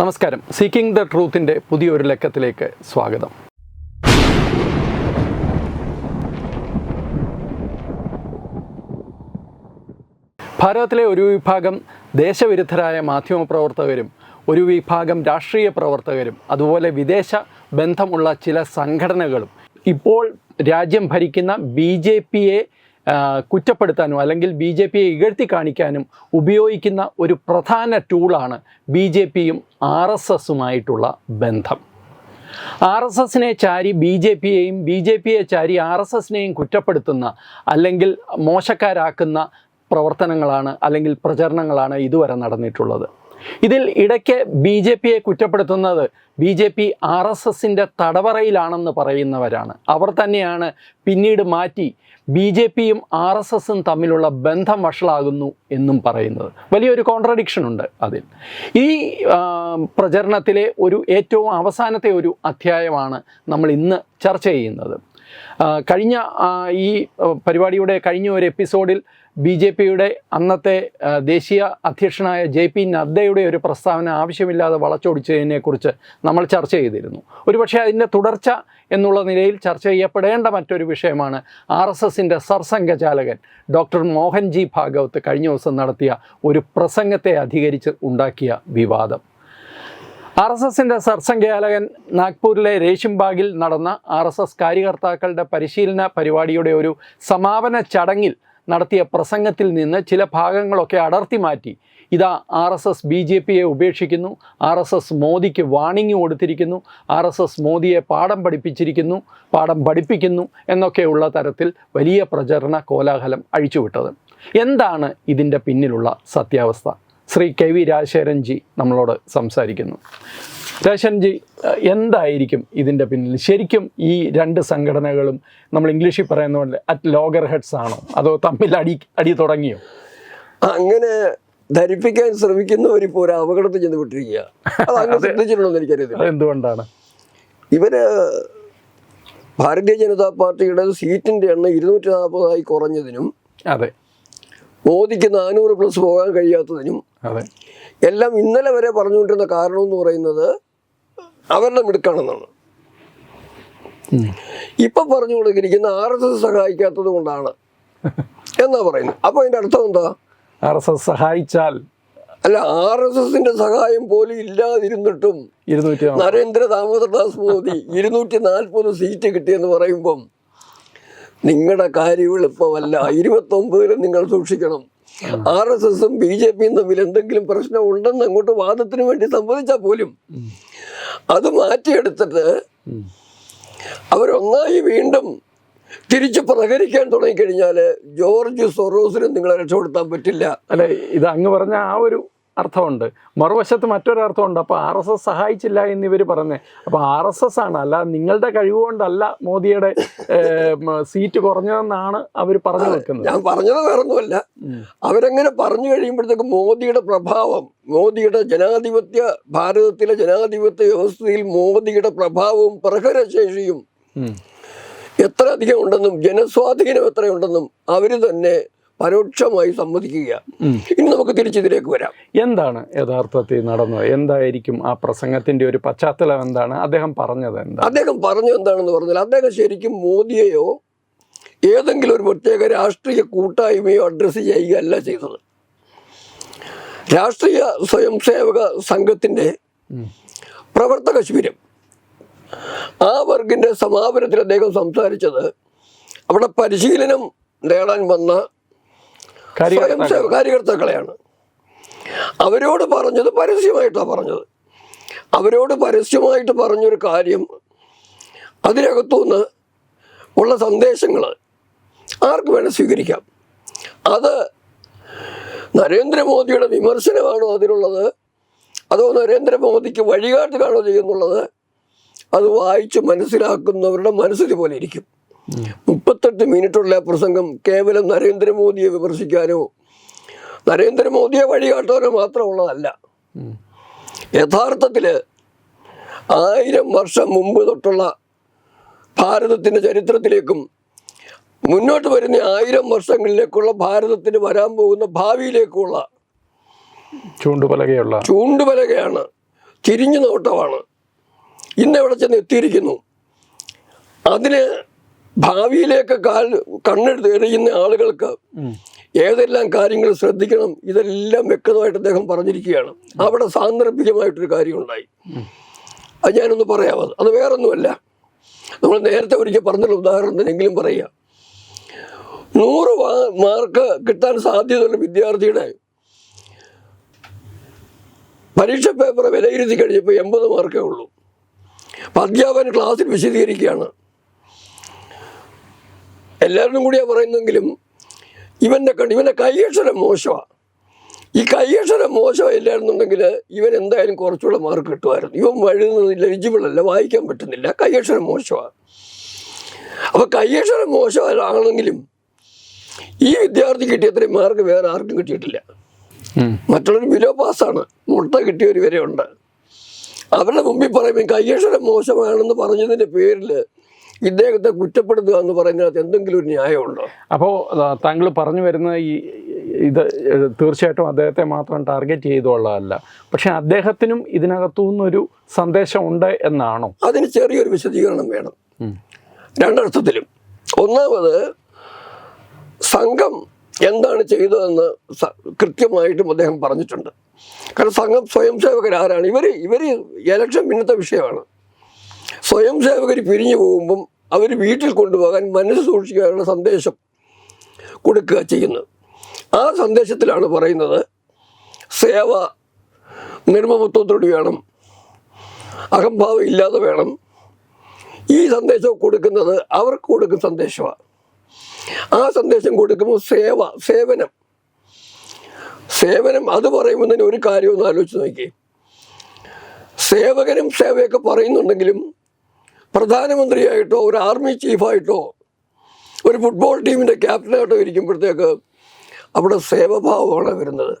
നമസ്കാരം. Seeking the ട്രൂത്തിന്റെ പുതിയൊരു ലക്കത്തിലേക്ക് സ്വാഗതം. ഭാരതത്തിലെ ഒരു വിഭാഗം ദേശവിരുദ്ധരായ മാധ്യമപ്രവർത്തകരും ഒരു വിഭാഗം രാഷ്ട്രീയ പ്രവർത്തകരും അതുപോലെ വിദേശ ബന്ധമുള്ള ചില സംഘടനകളും ഇപ്പോൾ രാജ്യം ഭരിക്കുന്ന ബി ജെ പിയെ കുറ്റപ്പെടുത്താനും അല്ലെങ്കിൽ ബി ജെ പിയെ ഇകഴ്ത്തി കാണിക്കാനും ഉപയോഗിക്കുന്ന ഒരു പ്രധാന ടൂളാണ് ബി ജെ പിയും ആർ എസ് എസുമായിട്ടുള്ള ബന്ധം. ആർ എസ് എസിനെ ചാരി ബി ജെ പിയെയും ബി ജെ പിയെ ചാരി ആർ എസ് എസിനെയും കുറ്റപ്പെടുത്തുന്ന അല്ലെങ്കിൽ മോശക്കാരാക്കുന്ന പ്രവർത്തനങ്ങളാണ് അല്ലെങ്കിൽ പ്രചരണങ്ങളാണ് ഇതുവരെ നടന്നിട്ടുള്ളത്. ഇതിൽ ഇടയ്ക്ക് ബി ജെ പിയെ കുറ്റപ്പെടുത്തുന്നത് B J P R S എസിന്റെ തടവറയിലാണെന്ന് പറയുന്നവരാണ്. അവർ തന്നെയാണ് പിന്നീട് മാറ്റി ബി ജെ പിയും ആർ എസ് എസും തമ്മിലുള്ള ബന്ധം വഷളാകുന്നു എന്നും പറയുന്നത്. വലിയൊരു കോൺട്രഡിക്ഷൻ ഉണ്ട് അതിൽ. ഈ പ്രചരണത്തിലെ ഒരു ഏറ്റവും അവസാനത്തെ ഒരു അധ്യായമാണ് നമ്മൾ ഇന്ന് ചർച്ച ചെയ്യുന്നത്. കഴിഞ്ഞ ഈ പരിപാടിയുടെ കഴിഞ്ഞ ഒരു എപ്പിസോഡിൽ ബി ജെ പിയുടെ അന്നത്തെ ദേശീയ അധ്യക്ഷനായ ജെ പി നദ്ദയുടെ ഒരു പ്രസ്താവന ആവശ്യമില്ലാതെ വളച്ചൊടിച്ചതിനെക്കുറിച്ച് നമ്മൾ ചർച്ച ചെയ്തിരുന്നു. ഒരുപക്ഷെ അതിന്റെ തുടർച്ച എന്നുള്ള നിലയിൽ ചർച്ച ചെയ്യപ്പെടേണ്ട മറ്റൊരു വിഷയമാണ് ആർ എസ് എസിന്റെ സർസംഘചാലകൻ ഡോക്ടർ മോഹൻജി ഭാഗവത്ത് കഴിഞ്ഞ ദിവസം നടത്തിയ ഒരു പ്രസംഗത്തെ അധികരിച്ച് ഉണ്ടാക്കിയ വിവാദം. ആർ എസ് എസിന്റെ സർസംഘാലകൻ നാഗ്പൂരിലെ രേഷിംബാഗിൽ നടന്ന ആർ എസ് എസ് കാര്യകർത്താക്കളുടെ പരിശീലന പരിപാടിയുടെ ഒരു സമാപന ചടങ്ങിൽ നടത്തിയ പ്രസംഗത്തിൽ നിന്ന് ചില ഭാഗങ്ങളൊക്കെ അടർത്തി മാറ്റി. ഇതാ R S S B J പിയെ ഉപേക്ഷിക്കുന്നു. ആർ എസ് എസ് മോദിക്ക് വാണിംഗ് കൊടുത്തിരിക്കുന്നു. ആർ എസ് എസ് മോദിയെ പാഠം പഠിപ്പിച്ചിരിക്കുന്നു. പാഠം പഠിപ്പിക്കുന്നു എന്നൊക്കെയുള്ള തരത്തിൽ വലിയ പ്രചരണ കോലാഹലം അഴിച്ചുവിട്ടത്. എന്താണ് ഇതിന്റെ പിന്നിലുള്ള സത്യാവസ്ഥ? ശ്രീ കെ വി രാജശേഖരൻ ജി നമ്മളോട് സംസാരിക്കുന്നു. രാജശേഖരൻ ജി എന്തായിരിക്കും ഇതിന്റെ പിന്നിൽ? ശരിക്കും ഈ രണ്ട് സംഘടനകളും നമ്മൾ ഇംഗ്ലീഷിൽ പറയുന്ന പോലെ അറ്റ് ലോഗർ ഹെഡ്സ് ആണോ? അതോ തമ്മിൽ അടി അടി തുടങ്ങിയോ? അങ്ങനെ ധരിപ്പിക്കാൻ ശ്രമിക്കുന്ന ഒരു അപകടത്തിൽ ചെന്ന് വിട്ടിരിക്കുക അത്. അങ്ങനെ എനിക്കറിയത്തില്ല. അതെന്തുകൊണ്ടാണ് ഇവർ ഭാരതീയ ജനതാ പാർട്ടിയുടെ സീറ്റിന്റെ എണ്ണം ഇരുന്നൂറ്റി നാൽപ്പതായി കുറഞ്ഞതിനും അതെ. മോദിക്ക് നാനൂറ് പ്ലസ് പോകാൻ കഴിയാത്തതിനും എല്ലാം ഇന്നലെ വരെ പറഞ്ഞുകൊണ്ടിരുന്ന കാരണം എന്ന് പറയുന്നത് അവരുടെ മിടുക്കാണെന്നാണ്. ഇപ്പൊ പറഞ്ഞു കൊടുത്തിരിക്കുന്ന ആർ എസ് എസ് സഹായിക്കാത്തത് കൊണ്ടാണ് എന്നാ പറയുന്നത്. അപ്പൊ അതിന്റെ അർത്ഥം എന്താ? ആർ എസ് എസ് സഹായിച്ചാൽ അല്ല ആർ എസ് എസിന്റെ സഹായം പോലും ഇല്ലാതിരുന്നിട്ടും. നരേന്ദ്ര ദാമോദർദാസ് മോദി ഇരുന്നൂറ്റി നാൽപ്പത് സീറ്റ് കിട്ടിയെന്ന് പറയുമ്പം നിങ്ങളുടെ കാര്യം എളുപ്പമല്ല ഇരുപത്തൊമ്പതിലും നിങ്ങൾ സൂക്ഷിക്കണം. ആർ എസ് എസും ബി ജെ പിയും തമ്മിൽ എന്തെങ്കിലും പ്രശ്നം ഉണ്ടെന്ന് അങ്ങോട്ട് വാദത്തിന് വേണ്ടി സമ്മതിച്ചാൽ പോലും. അത് മാറ്റിയെടുത്തിട്ട്. അവരൊന്നായി വീണ്ടും തിരിച്ചു പ്രകരിക്കാൻ തുടങ്ങിക്കഴിഞ്ഞാൽ ജോർജ് സൊറോസിനും നിങ്ങളെ രക്ഷപ്പെടുത്താൻ പറ്റില്ല. അല്ലെ ഇത് അങ്ങ് പറഞ്ഞ ആ ഒരു അർത്ഥമുണ്ട്. മറുവശത്ത് മറ്റൊരർത്ഥമുണ്ട് അപ്പോൾ ആർ എസ് എസ് സഹായിച്ചില്ല എന്നിവർ പറഞ്ഞേ. അപ്പോൾ ആർ എസ് എസ് ആണ്. അല്ല നിങ്ങളുടെ കഴിവുകൊണ്ടല്ല മോദിയുടെ സീറ്റ് കുറഞ്ഞതെന്നാണ് അവർ പറഞ്ഞു വെക്കുന്നത്. ഞാൻ പറഞ്ഞത് വേറൊന്നുമല്ല. ഒന്നുമല്ല അവരങ്ങനെ പറഞ്ഞു കഴിയുമ്പോഴത്തേക്ക് മോദിയുടെ പ്രഭാവം മോദിയുടെ ജനാധിപത്യ ഭാരതത്തിലെ ജനാധിപത്യ വ്യവസ്ഥയിൽ മോദിയുടെ പ്രഭാവവും പ്രഹരശേഷിയും എത്ര അധികം ഉണ്ടെന്നും ജനസ്വാധീനം എത്രയുണ്ടെന്നും അവർ തന്നെ പരോക്ഷമായി സമ്മതിക്കുക. ഇനി നമുക്ക് തിരിച്ചിതിലേക്ക് വരാം. എന്താണ് യഥാർത്ഥത്തിൽ നടന്നത്? എന്തായിരിക്കും ആ പ്രസംഗത്തിന്റെ ഒരു പശ്ചാത്തലം എന്താണ്? അദ്ദേഹം പറഞ്ഞത് എന്താ അദ്ദേഹം പറഞ്ഞു എന്താണെന്ന് പറഞ്ഞാൽ അദ്ദേഹം ശരിക്കും മോദിയെയോ ഏതെങ്കിലും ഒരു പ്രത്യേക രാഷ്ട്രീയ കൂട്ടായ്മയോ അഡ്രസ്സ് ചെയ്യുകയല്ല ചെയ്തത്. രാഷ്ട്രീയ സ്വയം സേവക സംഘത്തിന്റെ. പ്രവർത്തക ശിബിരം. ആ വർഗിന്റെ സമാപനത്തിൽ അദ്ദേഹം സംസാരിച്ചത് അവിടെ പരിശീലനം നേടാൻ വന്ന സ്വയം കാര്യകർത്താക്കളെയാണ്. അവരോട് പറഞ്ഞത് പരസ്യമായിട്ടാണ് പറഞ്ഞത്. അവരോട് പരസ്യമായിട്ട് പറഞ്ഞൊരു കാര്യം അതിനകത്തുനിന്ന് ഉള്ള സന്ദേശങ്ങൾ ആർക്ക് വേണം സ്വീകരിക്കാം. അത് നരേന്ദ്രമോദിയുടെ വിമർശനമാണോ അതിനുള്ളത്? അതോ നരേന്ദ്രമോദിക്ക് വഴികാട്ടുകയാണോ ചെയ്യുന്നുള്ളത്? അത് വായിച്ച് മനസ്സിലാക്കുന്നവരുടെ മനസ്സിൽ പോലെ ഇരിക്കും. മുപ്പത്തെട്ട് മിനിറ്റുള്ള പ്രസംഗം കേവലം നരേന്ദ്രമോദിയെ വിമർശിക്കാനോ നരേന്ദ്രമോദിയെ വഴികാട്ടാനോ മാത്രമുള്ളതല്ല. യഥാർത്ഥത്തിൽ ആയിരം വർഷം മുമ്പ് തൊട്ടുള്ള ഭാരതത്തിന്റെ ചരിത്രത്തിലേക്കും മുന്നോട്ട് വരുന്ന ആയിരം വർഷങ്ങളിലേക്കുള്ള ഭാരതത്തിന് വരാൻ പോകുന്ന ഭാവിയിലേക്കുള്ള ചൂണ്ടുപലകയുള്ള ചൂണ്ടുപലകയാണ് തിരിഞ്ഞു നോട്ടമാണ് ഇന്ന് എവിടെ ചെന്ന് എത്തിയിരിക്കുന്നു അതിന് ഭാവിയിലേക്ക് കാൽ കണ്ണെടുത്ത് എറിയുന്ന ആളുകൾക്ക്. ഏതെല്ലാം കാര്യങ്ങൾ ശ്രദ്ധിക്കണം ഇതെല്ലാം വ്യക്തമായിട്ട് അദ്ദേഹം പറഞ്ഞിരിക്കുകയാണ്. അവിടെ സാന്ദർഭികമായിട്ടൊരു കാര്യമുണ്ടായി. അത് ഞാനൊന്ന് പറയാമോ അത് വേറൊന്നുമല്ല. നമ്മൾ നേരത്തെ ഒരിക്കൽ പറഞ്ഞുള്ള ഉദാഹരണത്തിനെങ്കിലും പറയുക നൂറ് മാർക്ക് കിട്ടാൻ സാധ്യതയുള്ള വിദ്യാർത്ഥിയുടെ പരീക്ഷ പേപ്പർ വിലയിരുത്തി കഴിഞ്ഞപ്പോൾ എൺപത് മാർക്കേ ഉള്ളൂ. അപ്പം അധ്യാപകൻ ക്ലാസ്സിൽ വിശദീകരിക്കുകയാണ്. എല്ലാവരും കൂടിയാണ് പറയുന്നെങ്കിലും ഇവന്റെ കണ്ട് ഇവന്റെ കൈയക്ഷരം മോശമാണ് ഈ കൈയക്ഷരം മോശമില്ലായിരുന്നുണ്ടെങ്കിൽ ഇവൻ എന്തായാലും കുറച്ചുകൂടെ മാർക്ക് കിട്ടുമായിരുന്നു. ഇവൻ വഴുതുന്നത് എലിജിബിളല്ല വായിക്കാൻ പറ്റുന്നില്ല കൈയക്ഷരം മോശമാണ് അപ്പോൾ കൈയക്ഷരം മോശമാണെങ്കിലും ഈ വിദ്യാർത്ഥി കിട്ടിയ ഇത്രയും മാർക്ക് വേറെ ആർക്കും കിട്ടിയിട്ടില്ല. മറ്റുള്ളവർ ബിലോ പാസ്സാണ് മുട്ട കിട്ടിയവർ വരെ ഉണ്ട്. അവരുടെ മുമ്പിൽ പറയുമ്പോൾ കയ്യക്ഷരം മോശമാണെന്ന് പറഞ്ഞതിന്റെ പേരിൽ ഇദ്ദേഹത്തെ കുറ്റപ്പെടുത്തുക എന്ന് പറയുന്നതിനകത്ത് എന്തെങ്കിലും ഒരു ന്യായമുണ്ടോ? അപ്പോൾ താങ്കൾ പറഞ്ഞു വരുന്ന ഈ ഇത് തീർച്ചയായിട്ടും അദ്ദേഹത്തെ മാത്രം ടാർഗറ്റ് ചെയ്തുള്ളതല്ല പക്ഷെ അദ്ദേഹത്തിനും ഇതിനകത്തു നിന്നൊരു സന്ദേശം ഉണ്ട് എന്നാണോ? അതിന് ചെറിയൊരു വിശദീകരണം വേണം. രണ്ടർത്ഥത്തിലും. ഒന്നാമത് സംഘം എന്താണ് ചെയ്തതെന്ന് കൃത്യമായിട്ടും അദ്ദേഹം പറഞ്ഞിട്ടുണ്ട്. കാരണം സംഘം സ്വയം സേവകർ ആരാണ്? ഇവർ ഇവർ ഇലക്ഷൻ പിന്നത്തെ വിഷയമാണ്. സ്വയം സേവകർ പിരിഞ്ഞു പോകുമ്പം അവർ വീട്ടിൽ കൊണ്ടുപോകാൻ മനസ്സ് സൂക്ഷിക്കാനുള്ള സന്ദേശം കൊടുക്കുക ചെയ്യുന്നത് ആ സന്ദേശത്തിലാണ് പറയുന്നത് സേവ നിർമ്മമത്വത്തോട് വേണം അഹംഭാവം ഇല്ലാതെ വേണം. ഈ സന്ദേശം കൊടുക്കുന്നത് അവർക്ക് കൊടുക്കുന്ന സന്ദേശമാണ്. ആ സന്ദേശം കൊടുക്കുമ്പോൾ സേവ സേവനം. സേവനം അത് പറയുമ്പോൾ തന്നെ ഒരു കാര്യം ഒന്ന് ആലോചിച്ച് നോക്കി സേവകനും സേവയൊക്കെ പറയുന്നുണ്ടെങ്കിലും പ്രധാനമന്ത്രിയായിട്ടോ ഒരു ആർമി ചീഫായിട്ടോ ഒരു ഫുട്ബോൾ ടീമിന്റെ ക്യാപ്റ്റനായിട്ടോ ഇരിക്കുമ്പോഴത്തേക്ക് അവിടെ സേവഭാവമാണ് വരുന്നത്.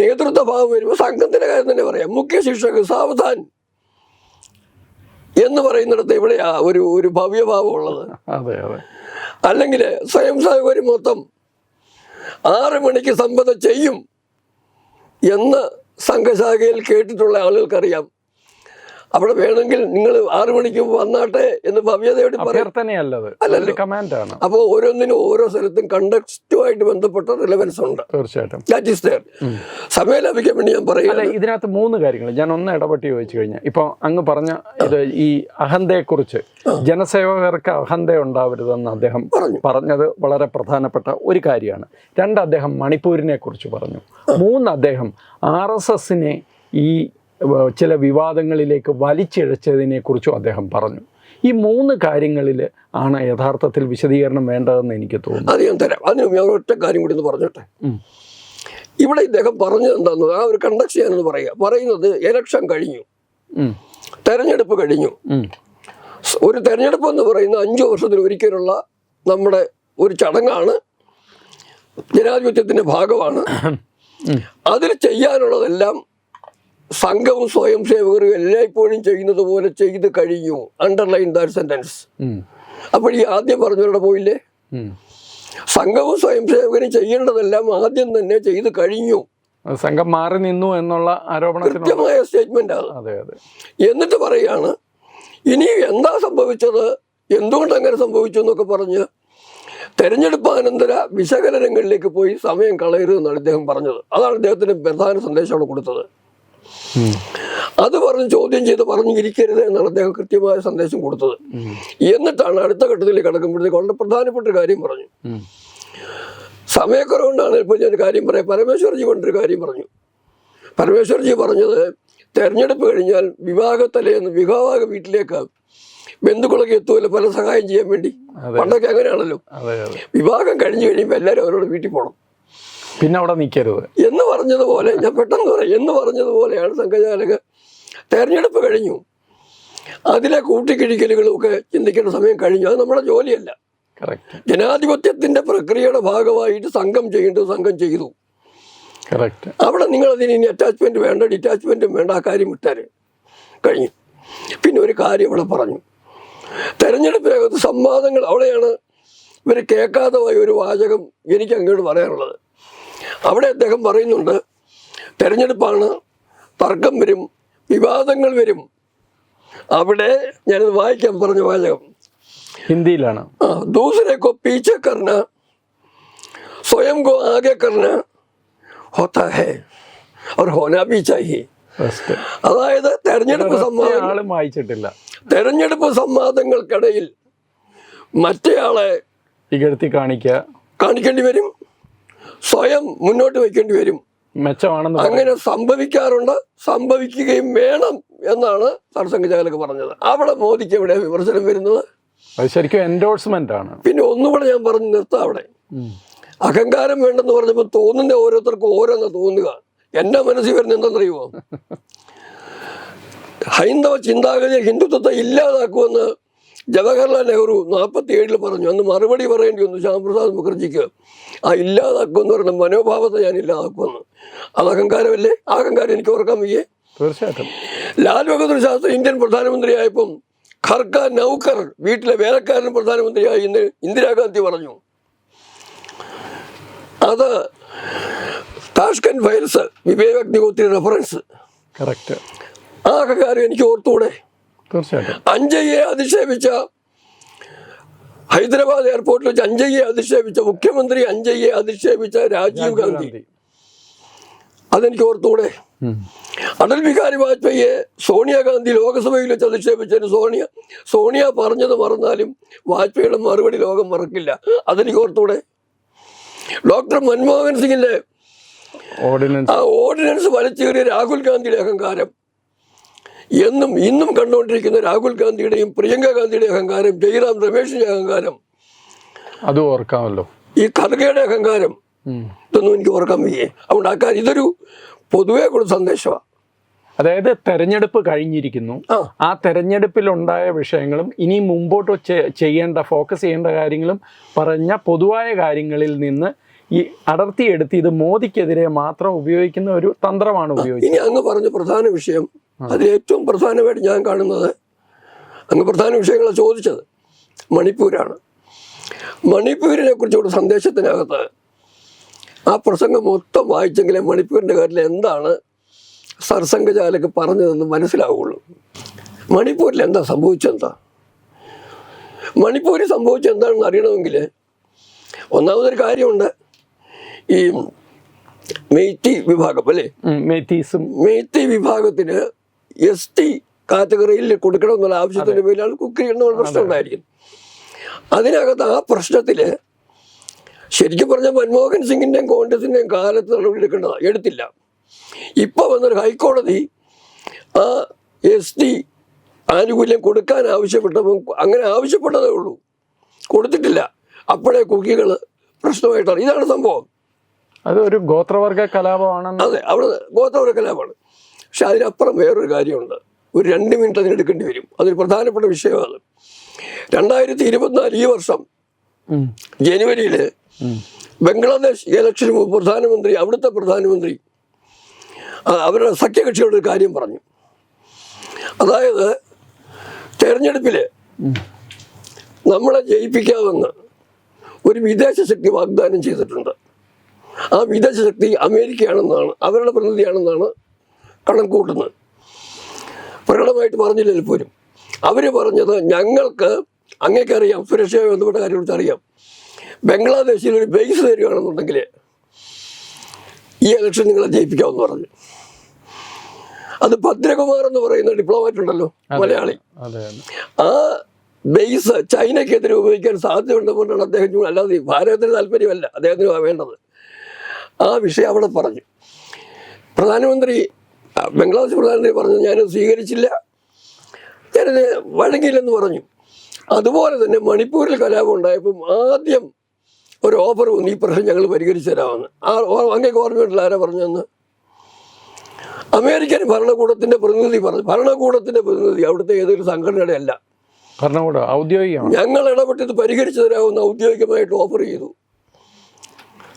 നേതൃത്വ ഭാവം വരുമ്പോൾ സംഘത്തിന്റെ കാര്യം തന്നെ പറയാം. മുഖ്യ ശിക്ഷക് സാവധാൻ എന്ന് പറയുന്നിടത്ത് എവിടെയാ ഒരു ഒരു ഭവ്യഭാവം ഉള്ളത് അല്ലെങ്കിൽ സ്വയം സഹകരി മൊത്തം ആറ് മണിക്ക് സമ്പത ചെയ്യും എന്ന് സംഘശാഖയിൽ കേട്ടിട്ടുള്ള ആളുകൾക്കറിയാം. അവിടെ വേണമെങ്കിൽ നിങ്ങൾ ആറു മണിക്ക് വന്നാട്ടെ എന്ന് ഭവ്യതയോട് പറയും. അപ്പോൾ ഓരോന്നിനും ഓരോ സ്ഥലത്തും കണ്ടക്സ്റ്റുമായിട്ട് ബന്ധപ്പെട്ട റിലവൻസ് ഉണ്ട്. തീർച്ചയായിട്ടും. ദാറ്റ് ഈസ് ദയർ സമയം ലഭിക്കാൻ വേണ്ടി ഞാൻ പറയുന്നത് ഇതിനകത്ത് മൂന്ന് കാര്യങ്ങൾ. ഞാൻ ഒന്ന് ഇടപെട്ട് ചോദിച്ചു കഴിഞ്ഞാൽ ഇപ്പോൾ അങ്ങ് പറഞ്ഞ ഇത് ഈ അഹന്തയെക്കുറിച്ച് ജനസേവകർക്ക് അഹന്ത ഉണ്ടാവരുതെന്ന് അദ്ദേഹം പറഞ്ഞു. പറഞ്ഞത് വളരെ പ്രധാനപ്പെട്ട ഒരു കാര്യമാണ്. രണ്ട് അദ്ദേഹം മണിപ്പൂരിനെ കുറിച്ച് പറഞ്ഞു മൂന്ന് അദ്ദേഹം ആർ എസ് എസിനെ ഈ ചില വിവാദങ്ങളിലേക്ക് വലിച്ചിഴച്ചതിനെ കുറിച്ചും അദ്ദേഹം പറഞ്ഞു. ഈ മൂന്ന് കാര്യങ്ങളിൽ ആണ് യഥാർത്ഥത്തിൽ വിശദീകരണം വേണ്ടതെന്ന് എനിക്ക് തോന്നുന്നു. അത് ഞാൻ തരാം. അതിന് ഞാൻ ഒറ്റ കാര്യം കൂടി ഒന്ന് പറഞ്ഞോട്ടെ? ഇവിടെ ഇദ്ദേഹം പറഞ്ഞത് എന്താന്ന് ആ ഒരു കണ്ടക്ട് ചെയ്യാനെന്ന് പറയുക പറയുന്നത് എലക്ഷൻ കഴിഞ്ഞു. തെരഞ്ഞെടുപ്പ് കഴിഞ്ഞു. ഒരു തെരഞ്ഞെടുപ്പ് എന്ന് പറയുന്ന അഞ്ചു വർഷത്തിൽ ഒരിക്കലുള്ള നമ്മുടെ ഒരു ചടങ്ങാണ്. ജനാധിപത്യത്തിന്റെ ഭാഗമാണ്. അതിൽ ചെയ്യാനുള്ളതെല്ലാം സംഘവും സ്വയം സേവകരും എല്ലായ്പ്പോഴും ചെയ്യുന്നത് പോലെ ചെയ്ത് കഴിഞ്ഞു അണ്ടർലൈൻ ദാറ്റ് സെന്റൻസ് അപ്പോൾ ഈ ആദ്യം പറഞ്ഞവരുടെ പോയില്ലേ. സംഘവും സ്വയം സേവകരും ചെയ്യേണ്ടതെല്ലാം ആദ്യം തന്നെ ചെയ്ത് കഴിഞ്ഞു. സംഘം മാറി നിന്നു എന്നുള്ള ആരോപണം കൃത്യമായ സ്റ്റേറ്റ്മെന്റ് ആണ്. അതെ അതെ. എന്നിട്ട് പറയാണ് ഇനി എന്താ സംഭവിച്ചത്? എന്തുകൊണ്ട് അങ്ങനെ സംഭവിച്ചു എന്നൊക്കെ പറഞ്ഞ് തെരഞ്ഞെടുപ്പാനന്തര വിശകലനങ്ങളിലേക്ക് പോയി സമയം കളയരുതെന്നാണ് ഇദ്ദേഹം പറഞ്ഞത്. അതാണ് അദ്ദേഹത്തിന് പ്രധാന സന്ദേശമാണ് കൊടുത്തത്. അത് പറഞ്ഞ് ചോദ്യം ചെയ്ത് പറഞ്ഞിരിക്കരുത് എന്നാണ് അദ്ദേഹം കൃത്യമായ സന്ദേശം കൊടുത്തത്. എന്നിട്ടാണ് അടുത്ത ഘട്ടത്തിൽ കടക്കുമ്പോഴത്തേക്ക് വളരെ പ്രധാനപ്പെട്ട ഒരു കാര്യം പറഞ്ഞു. സമയക്കുറവുകൊണ്ടാണ് ഇപ്പോൾ ഞാൻ ഒരു കാര്യം പറയാം. പരമേശ്വർജി കൊണ്ടൊരു കാര്യം പറഞ്ഞു. പരമേശ്വർജി പറഞ്ഞത് തെരഞ്ഞെടുപ്പ് കഴിഞ്ഞാൽ വിവാഹത്തലേന്ന് വിവാഹ വീട്ടിലേക്ക് ബന്ധുക്കളൊക്കെ എത്തുമല്ലോ പല സഹായം ചെയ്യാൻ വേണ്ടി. പണ്ടൊക്കെ അങ്ങനെയാണല്ലോ. വിവാഹം കഴിഞ്ഞു കഴിയുമ്പോൾ എല്ലാവരും അവരോട് വീട്ടിൽ പോകണം പിന്നെ അവിടെ നിൽക്കരുത് എന്ന് പറഞ്ഞതുപോലെ ഞാൻ പെട്ടെന്ന് പറയാം എന്ന് പറഞ്ഞതുപോലെയാണ് സംഘചാലക തെരഞ്ഞെടുപ്പ് കഴിഞ്ഞു. അതിലെ കൂട്ടിക്കിഴിക്കലുകളും ഒക്കെ ചിന്തിക്കേണ്ട സമയം കഴിഞ്ഞു. അത് നമ്മുടെ ജോലിയല്ല. ജനാധിപത്യത്തിന്റെ പ്രക്രിയയുടെ ഭാഗമായിട്ട് സംഘം ചെയ്യേണ്ടത് സംഘം ചെയ്തു. അവിടെ നിങ്ങൾ അതിന് ഇനി അറ്റാച്ച്മെന്റ് വേണ്ട ഡിറ്റാച്ച്മെന്റും വേണ്ട ആ കാര്യം വിട്ടാൽ കഴിഞ്ഞു. പിന്നെ ഒരു കാര്യം ഇവിടെ പറഞ്ഞു. തെരഞ്ഞെടുപ്പിനകത്ത് സംവാദങ്ങൾ അവിടെയാണ് ഇവർ കേൾക്കാതെ പോയ ഒരു വാചകം എനിക്ക് അങ്ങോട്ട് പറയാനുള്ളത്. അവിടെ അദ്ദേഹം പറയുന്നുണ്ട് തെരഞ്ഞെടുപ്പാണ് തർക്കം വരും വിവാദങ്ങൾ വരും. അവിടെ ഞാനത് വായിക്കാൻ പറഞ്ഞ വാചകം. ഹിന്ദിയിലാണ്. ദൂസരെ കോ പീച്ച കർണ സ്വയം കോ ആകെ കർണ ഹോത്ത അവർ ഹോനാ പീച്ചായി അതായത് തെരഞ്ഞെടുപ്പ് സംവാദം വായിച്ചിട്ടില്ല തെരഞ്ഞെടുപ്പ് സംവാദങ്ങൾക്കിടയിൽ മറ്റേയാളെ ഇകഴ്ത്തി കാണിക്കുക കാണിക്കേണ്ടി വരും. സ്വയം മുന്നോട്ട് വയ്ക്കേണ്ടി വരും. മെച്ചമാണെന്ന് അങ്ങനെ സംഭവിക്കാറുണ്ട് സംഭവിക്കുകയും വേണം എന്നാണ് സർസംഘചാലക് പറഞ്ഞത്. അവിടെ മോദിക്ക് എവിടെ വിമർശനം വരുന്നത്? അത് ശരിക്കും എൻഡോഴ്സ്മെന്റ് ആണ്. പിന്നെ ഒന്നുകൂടെ ഞാൻ പറഞ്ഞു നിർത്താം അവിടെ. അഹങ്കാരം വേണ്ടെന്ന് പറഞ്ഞപ്പോൾ തോന്നുന്ന ഓരോരുത്തർക്കും ഓരോന്ന് തോന്നുക. എന്റെ മനസ്സിൽ വരുന്ന എന്തെന്നറിയുമോ ഹൈന്ദവ ചിന്താഗതി ഹിന്ദുത്വത്തെ ഇല്ലാതാക്കുമെന്ന് ജവഹർലാൽ നെഹ്റു നാൽപ്പത്തി ഏഴിൽ പറഞ്ഞു അന്ന് മറുപടി പറയേണ്ടി വന്നു ശ്യാമപ്രസാദ് മുഖർജിക്ക്. ആ ഇല്ലാതാക്കുമെന്ന് പറയുന്ന മനോഭാവത്തെ ഞാൻ ഇല്ലാതാക്കുമെന്ന്. അത് അഹങ്കാരമല്ലേ? അഹങ്കാരം എനിക്ക് ഓർക്കാൻ വയ്യേ. തീർച്ചയായിട്ടും. ലാൽ ബഹദൂർ ശാസ്ത്രി ഇന്ത്യൻ പ്രധാനമന്ത്രിയായപ്പം ഖർക്ക നൗക്കർ വീട്ടിലെ വേലക്കാരൻ പ്രധാനമന്ത്രിയായി ഇന്ന് ഇന്ദിരാഗാന്ധി പറഞ്ഞു. അത് താഷ്കൻ ഫയൽസ് വിവേക് അഗ്നിഹോത്രി റെഫറൻസ്. കറക്റ്റ്. ആ കാര്യം എനിക്ക് ഓർത്തുകൂടെ? തീർച്ചയായിട്ടും. അഞ്ജയ്യെ അധിക്ഷേപിച്ച ഹൈദരാബാദ് എയർപോർട്ടിൽ വെച്ച് അഞ്ജയ്യെ അധിക്ഷേപിച്ച മുഖ്യമന്ത്രി അഞ്ജയ്യെ അധിക്ഷേപിച്ച രാജീവ് ഗാന്ധി. അതെനിക്ക് ഓർത്തുകൂടെ. അടൽ ബിഹാരി വാജ്പേയിയെ സോണിയാഗാന്ധി ലോകസഭയിൽ വെച്ച് അധിക്ഷേപിച്ചതിന് സോണിയ സോണിയ പറഞ്ഞത് മറന്നാലും വാജ്പേയിയുടെ മറുപടി ലോകം മറക്കില്ല. അതെനിക്ക് ഓർത്തൂടെ ഡോക്ടർ മൻമോഹൻ സിംഗിന്റെ ഓർഡിനൻസ് വലിച്ചേറിയ രാഹുൽ ഗാന്ധിയുടെ അഹങ്കാരം. എന്നും ഇന്നും കണ്ടുകൊണ്ടിരിക്കുന്ന രാഹുൽ ഗാന്ധിയുടെയും പ്രിയങ്ക ഗാന്ധിയുടെ അഹങ്കാരം ജയറാം രമേഷിന്റെ അഹങ്കാരം അത് ഓർക്കാമല്ലോ. ഈ ഖർഗയുടെ അഹങ്കാരം. ഇതൊന്നും എനിക്ക് ഓർക്കാൻ വയ്യേ. അതുകൊണ്ട് ആ കാര്യം ഇതൊരു പൊതുവേ കൂടെ സന്ദേശമാണ് അതായത് തെരഞ്ഞെടുപ്പ് കഴിഞ്ഞിരിക്കുന്നു. ആ. തെരഞ്ഞെടുപ്പിൽ ഉണ്ടായ വിഷയങ്ങളും ഇനി മുമ്പോട്ട് ചെയ്യേണ്ട ഫോക്കസ് ചെയ്യേണ്ട കാര്യങ്ങളും പറഞ്ഞ പൊതുവായ കാര്യങ്ങളിൽ നിന്ന് ഈ അടർത്തിയെടുത്ത് ഇത് മോദിക്കെതിരെ മാത്രം ഉപയോഗിക്കുന്ന ഒരു തന്ത്രമാണ് ഉപയോഗിച്ചത്. ഇനി അങ്ങ് പറഞ്ഞ പ്രധാന വിഷയം അതിൽ ഏറ്റവും പ്രധാനമായിട്ട് ഞാൻ കാണുന്നത് അങ്ങ് പ്രധാന വിഷയങ്ങൾ ചോദിച്ചത് മണിപ്പൂരാണ്. മണിപ്പൂരിനെ കുറിച്ചുള്ള സന്ദേശത്തിനകത്ത് ആ പ്രസംഗം മൊത്തം വായിച്ചെങ്കിലേ മണിപ്പൂരിന്റെ കാര്യത്തിൽ എന്താണ് സർസംഘചാലക്ക് പറഞ്ഞതെന്ന് മനസ്സിലാവുള്ളൂ. മണിപ്പൂരിൽ എന്താ സംഭവിച്ചെന്താ മണിപ്പൂരിൽ സംഭവിച്ചെന്താണെന്ന് അറിയണമെങ്കിൽ ഒന്നാമതൊരു കാര്യമുണ്ട്. ഈ മെയ്റ്റി വിഭാഗം അല്ലേ? ഉം, മെയ്തീസും മെയ്ത്തി വിഭാഗത്തിന് എസ് ടി കാറ്റഗറിയിൽ കൊടുക്കണം എന്നുള്ള ആവശ്യത്തിന് പേരിലാണ് കുക്ക് ചെയ്യണമെന്നുള്ള പ്രശ്നം ഉണ്ടായിരിക്കും അതിനകത്ത് ആ പ്രശ്നത്തിൽ ശരിക്കും പറഞ്ഞ മൻമോഹൻ സിംഗിന്റെയും കോൺഗ്രസിന്റെയും കാലത്ത് നടപടിയെടുക്കേണ്ടതാണ് എടുത്തില്ല. ഇപ്പൊ വന്നൊരു ഹൈക്കോടതി ആ എസ് ടി ആനുകൂല്യം കൊടുക്കാൻ ആവശ്യപ്പെട്ടപ്പോൾ അങ്ങനെ ആവശ്യപ്പെട്ടതേ ഉള്ളൂ. കൊടുത്തിട്ടില്ല. അപ്പോഴേ കുക്കികൾ പ്രശ്നമായിട്ടാണ്. ഇതാണ് സംഭവം. അത് ഒരു ഗോത്രവർഗ കലാപമാണെന്ന് അതെ അവിടെ ഗോത്രവർഗ കലാപമാണ്. പക്ഷെ അതിനപ്പുറം വേറൊരു കാര്യമുണ്ട്. ഒരു രണ്ട് മിനിറ്റ് അതിനെടുക്കേണ്ടി വരും. അതൊരു പ്രധാനപ്പെട്ട വിഷയമാണ്. രണ്ടായിരത്തി ഇരുപത്തിനാല് ഈ വർഷം ജനുവരിയിൽ. ബംഗ്ലാദേശ് ഇലക്ഷന് പ്രധാനമന്ത്രി അവിടുത്തെ പ്രധാനമന്ത്രി അവരുടെ സഖ്യകക്ഷിയോട് ഒരു കാര്യം പറഞ്ഞു. അതായത് തെരഞ്ഞെടുപ്പിൽ. നമ്മളെ ജയിപ്പിക്കാമെന്ന് ഒരു വിദേശ ശക്തി വാഗ്ദാനം ചെയ്തിട്ടുണ്ട്. ആ വിദേശ ശക്തി അമേരിക്കയാണെന്നാണ് അവരുടെ പ്രതിനിധിയാണെന്നാണ് കണക്കൂട്ടുന്നത് പ്രകടമായിട്ട് പറഞ്ഞില്ലല്ലോ പോലും അവർ പറഞ്ഞത് ഞങ്ങൾക്ക് അങ്ങേക്കറിയാം സുരക്ഷയുമായി ബന്ധപ്പെട്ട കാര്യങ്ങളെക്കുറിച്ച് അറിയാം. ബംഗ്ലാദേശിൽ ഒരു ബേസ് തരികയാണെന്നുണ്ടെങ്കിൽ ഈ ഇലക്ഷൻ നിങ്ങളെ ജയിപ്പിക്കാമെന്ന് പറഞ്ഞു. അത് ഭദ്രകുമാർ എന്ന് പറയുന്ന ഡിപ്ലോമാറ്റ് ഉണ്ടല്ലോ മലയാളി. ആ ബേസ് ചൈനയ്ക്കെതിരെ ഉപയോഗിക്കാൻ സാധ്യതയുണ്ടെന്നുകൊണ്ടാണ് അദ്ദേഹം അല്ലാതെ ഭാരതത്തിന് താല്പര്യമല്ല അദ്ദേഹത്തിന് വേണ്ടത്. ആ വിഷയം അവിടെ പറഞ്ഞു. പ്രധാനമന്ത്രി ബംഗ്ലാദേശ് പ്രധാനമന്ത്രി പറഞ്ഞു ഞാനത് സ്വീകരിച്ചില്ല. ഞാനത് വഴങ്ങിയില്ലെന്ന് പറഞ്ഞു. അതുപോലെ തന്നെ മണിപ്പൂരിൽ കലാപം ഉണ്ടായപ്പം ആദ്യം ഒരു ഓഫർ വന്നു ഈ പ്രശ്നം ഞങ്ങൾ പരിഹരിച്ചു തരാമെന്ന്. ആ അങ്ങേക്ക് ഓർമ്മയുണ്ടല്ലോ ആരാ പറഞ്ഞെന്ന് അമേരിക്കൻ ഭരണകൂടത്തിന്റെ പ്രതിനിധി പറഞ്ഞു ഭരണകൂടത്തിന്റെ പ്രതിനിധി അവിടുത്തെ ഏതൊരു സംഘടനയുടെ അല്ല ഭരണകൂടം ഔദ്യോഗിക ഞങ്ങൾ ഇടപെട്ട് ഇത് പരിഹരിച്ചു തരാമെന്ന് ഔദ്യോഗികമായിട്ട് ഓഫർ ചെയ്തു.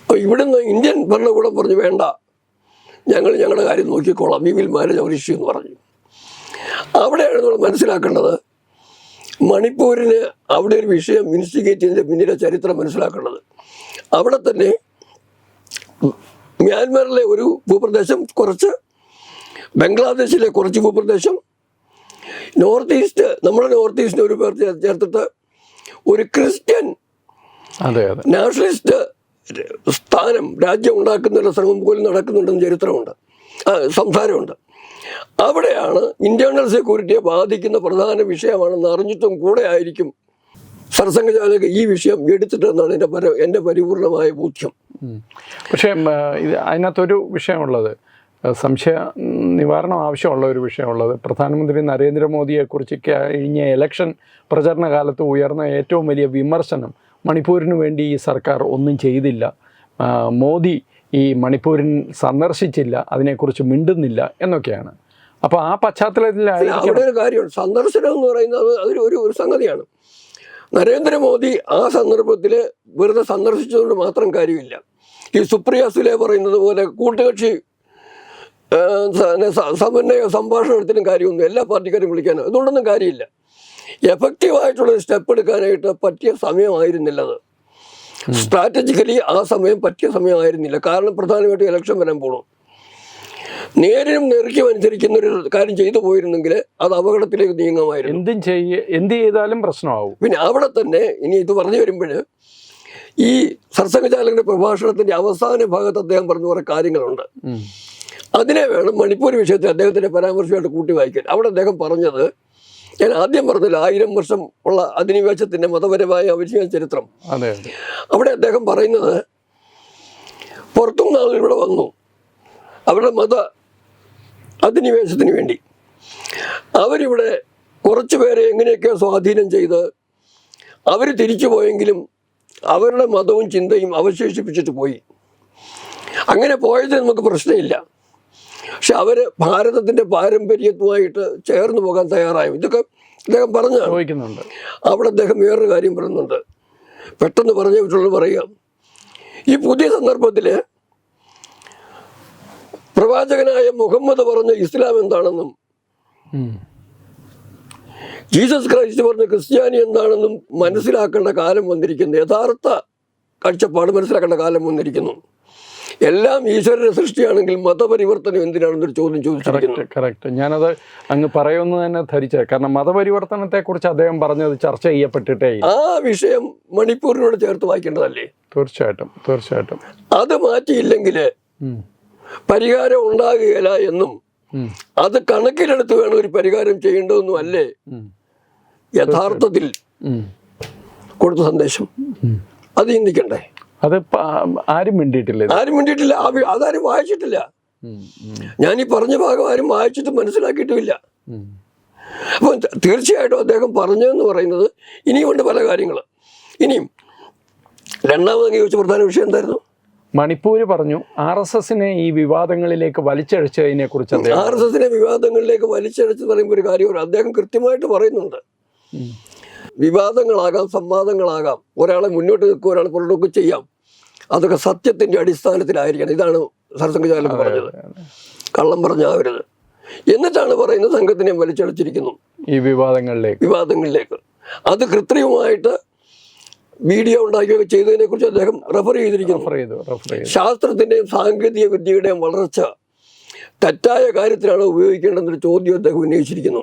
ഇവിടുന്ന് ഇന്ത്യൻ ഭരണകൂടം പറഞ്ഞു വേണ്ട ഞങ്ങൾ ഞങ്ങളുടെ കാര്യം നോക്കിക്കോളാം. We will manage our issue എന്ന് പറഞ്ഞു. അവിടെയാണ് നമ്മൾ മനസ്സിലാക്കേണ്ടത് മണിപ്പൂരിന് അവിടെ ഒരു വിഷയം ഇൻസ്റ്റിഗേറ്റ് ചെയ്തതിന്റെ പിന്നിലെ ചരിത്രം മനസ്സിലാക്കേണ്ടത്. അവിടെ തന്നെ മ്യാൻമറിലെ ഒരു ഭൂപ്രദേശം കുറച്ച് ബംഗ്ലാദേശിലെ കുറച്ച് ഭൂപ്രദേശം നോർത്ത് ഈസ്റ്റ് നമ്മുടെ നോർത്ത് ഈസ്റ്റിന് ഒരു പേർ ചേർത്തിട്ട് ഒരു ക്രിസ്ത്യൻ നാഷണലിസ്റ്റ് സ്ഥാനം രാജ്യം ഉണ്ടാക്കുന്നതിനുള്ള ശ്രമം പോലും നടക്കുന്നുണ്ടെന്ന് ചരിത്രമുണ്ട്. സംസാരമുണ്ട്. അവിടെയാണ് ഇന്റേണൽ സെക്യൂരിറ്റിയെ ബാധിക്കുന്ന പ്രധാന വിഷയമാണെന്ന് അറിഞ്ഞിട്ടും കൂടെ ആയിരിക്കും സർസംഘചാലക ഈ വിഷയം എടുത്തിട്ടെന്നാണ് എന്റെ പര എന്റെ പരിപൂർണമായ ബോധ്യം. പക്ഷേ ഇത് അതിനകത്തൊരു വിഷയമുള്ളത്. സംശയ നിവാരണം ആവശ്യമുള്ള ഒരു വിഷയമുള്ളത്. പ്രധാനമന്ത്രി നരേന്ദ്രമോദിയെക്കുറിച്ച് കഴിഞ്ഞ ഇലക്ഷൻ പ്രചരണ കാലത്ത് ഉയർന്ന ഏറ്റവും വലിയ വിമർശനം മണിപ്പൂരിന് വേണ്ടി ഈ സർക്കാർ ഒന്നും ചെയ്തില്ല. മോദി ഈ മണിപ്പൂരിൻ സന്ദർശിച്ചില്ല അതിനെക്കുറിച്ച് മിണ്ടുന്നില്ല എന്നൊക്കെയാണ്. അപ്പോൾ ആ പശ്ചാത്തലത്തിലാണ് അവിടെ ഒരു കാര്യമാണ് സന്ദർശനം എന്ന് പറയുന്നത് അതൊരു ഒരു ഒരു സംഗതിയാണ്. നരേന്ദ്രമോദി ആ സന്ദർഭത്തിൽ വെറുതെ സന്ദർശിച്ചതുകൊണ്ട് മാത്രം കാര്യമില്ല. ഈ സുപ്രിയ സുലെ പറയുന്നത് പോലെ കൂട്ടുകക്ഷി സമന്വയ സംഭാഷണത്തിനും കാര്യമൊന്നും എല്ലാ പാർട്ടിക്കാരും വിളിക്കാനും. അതുകൊണ്ടൊന്നും കാര്യമില്ല. എഫക്റ്റീവായിട്ടുള്ള സ്റ്റെപ്പ് എടുക്കാനായിട്ട് പറ്റിയ സമയമായിരുന്നില്ല അത് സ്ട്രാറ്റജിക്കലി ആ സമയം പറ്റിയ സമയമായിരുന്നില്ല. കാരണം പ്രധാനമായിട്ടും ഇലക്ഷൻ വരാൻ പോണു. നേരിനും നെറുക്കും അനുസരിക്കുന്ന ഒരു കാര്യം ചെയ്തു പോയിരുന്നെങ്കിൽ അത് അപകടത്തിലേക്ക് നീങ്ങുമായിരുന്നു. എന്തും ചെയ്യ എന്ത് ചെയ്താലും പ്രശ്നമാവും. പിന്നെ അവിടെ തന്നെ ഇനി ഇത് പറഞ്ഞു വരുമ്പോൾ ഈ സർസംഘചാലകന്റെ പ്രഭാഷണത്തിന്റെ അവസാന ഭാഗത്ത് അദ്ദേഹം പറഞ്ഞ കുറെ കാര്യങ്ങളുണ്ട്. അതിനെ വേണം മണിപ്പൂർ വിഷയത്തിൽ അദ്ദേഹത്തിന്റെ പരാമർശമായിട്ട് കൂട്ടി വായിക്കാൻ. അവിടെ അദ്ദേഹം പറഞ്ഞത് ഞാൻ ആദ്യം പറഞ്ഞല്ലോ ആയിരം വർഷം ഉള്ള അധിനിവേശത്തിന്റെ മതപരമായ അവശ്യ ചരിത്രം. അവിടെ അദ്ദേഹം പറയുന്നത് പുറത്തുനിന്ന് ആളുകൾ ഇവിടെ വന്നു അവരുടെ മത അധിനിവേശത്തിന് വേണ്ടി. അവരിവിടെ കുറച്ചു പേരെ എങ്ങനെയൊക്കെ സ്വാധീനം ചെയ്ത് അവർ തിരിച്ചു പോയെങ്കിലും അവരുടെ മതവും ചിന്തയും അവശേഷിപ്പിച്ചിട്ട് പോയി. അങ്ങനെ പോയത് നമുക്ക് പ്രശ്നമില്ല. പക്ഷെ അവർ ഭാരതത്തിന്റെ പാരമ്പര്യത്തുമായിട്ട് ചേർന്ന് പോകാൻ തയ്യാറായും. ഇതൊക്കെ അദ്ദേഹം പറഞ്ഞു ചോദിക്കുന്നുണ്ട്. അവിടെ അദ്ദേഹം വേറൊരു കാര്യം പറയുന്നുണ്ട്. പെട്ടെന്ന് പറഞ്ഞു വിട്ടുള്ളത് പറയാം. ഈ പുതിയ സന്ദർഭത്തിൽ പ്രവാചകനായ മുഹമ്മദ് പറഞ്ഞ ഇസ്ലാം എന്താണെന്നും ജീസസ് ക്രൈസ്റ്റ് പറഞ്ഞ ക്രിസ്ത്യാനി എന്താണെന്നും മനസ്സിലാക്കേണ്ട കാലം വന്നിരിക്കുന്നു. യഥാർത്ഥ കാഴ്ചപ്പാട് മനസ്സിലാക്കേണ്ട കാലം വന്നിരിക്കുന്നു. എല്ലാം ഈശ്വരന്റെ സൃഷ്ടിയാണെങ്കിൽ മതപരിവർത്തനം എന്തിനാണെന്നൊരു ചോദ്യം ചോദിച്ചിരിക്കുന്നു. കറക്റ്റ് ഞാനത് അങ്ങ് പറയുമെന്ന് തന്നെ ധരിച്ചത് കാരണം മതപരിവർത്തനത്തെ കുറിച്ച് അദ്ദേഹം പറഞ്ഞത് ചർച്ച ചെയ്യപ്പെട്ടിട്ടേ. ആ വിഷയം മണിപ്പൂരിനോട് ചേർത്ത് വായിക്കേണ്ടതല്ലേ? തീർച്ചയായിട്ടും തീർച്ചയായിട്ടും. അത് മാറ്റിയില്ലെങ്കിൽ. പരിഹാരം ഉണ്ടാകുകയില്ല എന്നും അത് കണക്കിലെടുത്ത് വേണം ഒരു പരിഹാരം ചെയ്യേണ്ടതെന്നും അല്ലേ? യഥാർത്ഥത്തിൽ കൊടുത്ത സന്ദേശം. അത് ചിന്തിക്കണ്ടേ? അത് ആരും മിണ്ടിയിട്ടില്ല ആരും മിണ്ടിയിട്ടില്ല. അതാരും വായിച്ചിട്ടില്ല. ഞാൻ ഈ പറഞ്ഞ ഭാഗം ആരും വായിച്ചിട്ട് മനസ്സിലാക്കിയിട്ടുമില്ല. അപ്പൊ തീർച്ചയായിട്ടും അദ്ദേഹം പറഞ്ഞതെന്ന് പറയുന്നത് ഇനിയുമുണ്ട് പല കാര്യങ്ങൾ ഇനിയും രണ്ടാമത് ചോദിച്ച പ്രധാന വിഷയം എന്തായിരുന്നു? മണിപ്പൂര് പറഞ്ഞു ആർ എസ് എസിനെ ഈ വിവാദങ്ങളിലേക്ക് വലിച്ചഴിച്ചതിനെ കുറിച്ച് ആർ എസ് എസിനെ വിവാദങ്ങളിലേക്ക് വലിച്ചഴച്ച് പറയുമ്പോൾ ഒരു കാര്യം അദ്ദേഹം കൃത്യമായിട്ട് പറയുന്നുണ്ട്. വിവാദങ്ങളാകാം സംവാദങ്ങളാകാം. ഒരാളെ മുന്നോട്ട് നിൽക്കുക ഒരാളെ പുറത്തൊക്കെ ചെയ്യാം. അതൊക്കെ സത്യത്തിന്റെ അടിസ്ഥാനത്തിലായിരിക്കണം. ഇതാണ് സർസംഘചാലം പറഞ്ഞത്. കള്ളം പറഞ്ഞാവരുത്. എന്നിട്ടാണ് പറയുന്നത് സംഘത്തിനെ വലിച്ചടച്ചിരിക്കുന്നു. ഈ വിവാദങ്ങളിലേക്ക്. വിവാദങ്ങളിലേക്ക്. അത് കൃത്രിമമായിട്ട് വീഡിയോ ഉണ്ടാക്കുകയൊക്കെ ചെയ്തതിനെ കുറിച്ച് അദ്ദേഹം റെഫർ ചെയ്തിരിക്കുന്നു. ശാസ്ത്രത്തിന്റെയും ശാസ്ത്രത്തിന്റെയും സാങ്കേതിക വിദ്യയുടെയും വളർച്ച തെറ്റായ കാര്യത്തിലാണ് ഉപയോഗിക്കേണ്ടതെന്നൊരു ചോദ്യം അദ്ദേഹം ഉന്നയിച്ചിരിക്കുന്നു.